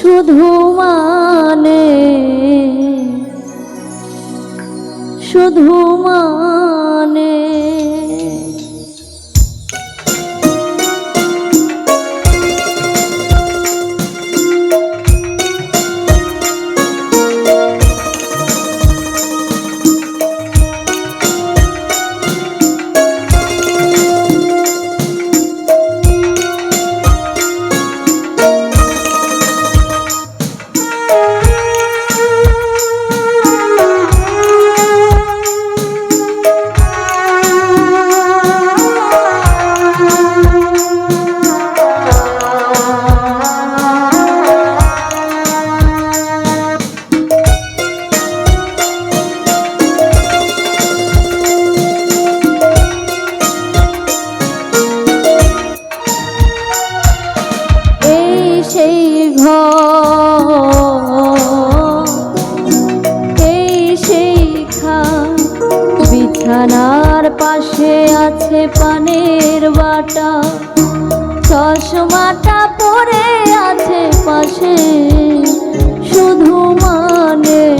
শুধু মানে শুধু বাটা চশমাটা পরে আছে পাশে শুধু মানে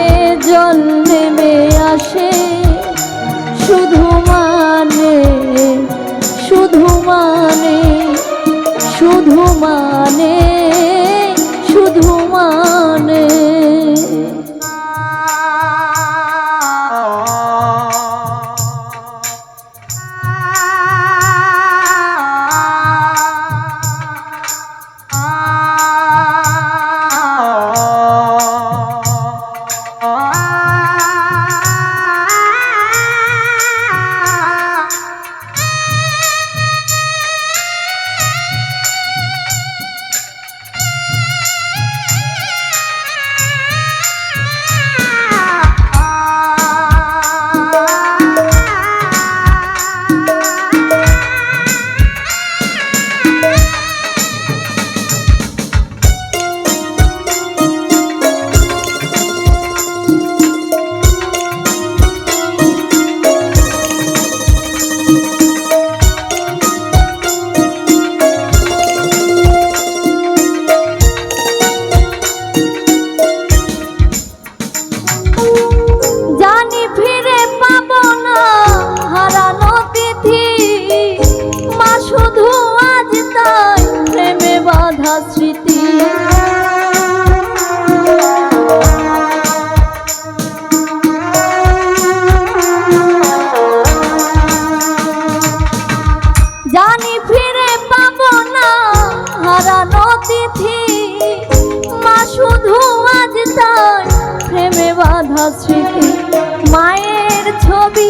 জানি ফিরে পাবো না হারানো তিথি। মা শুধু আজ তার বাধা স্মৃতি। মায়ের ছবি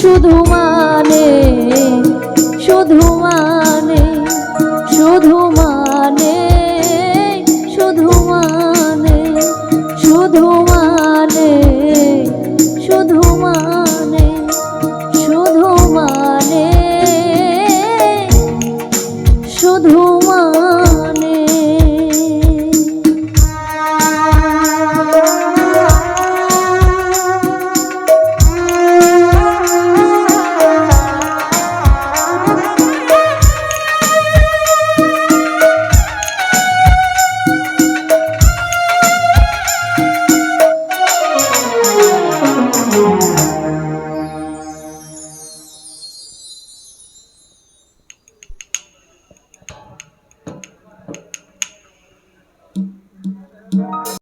শুধু মানে শুধু মানে।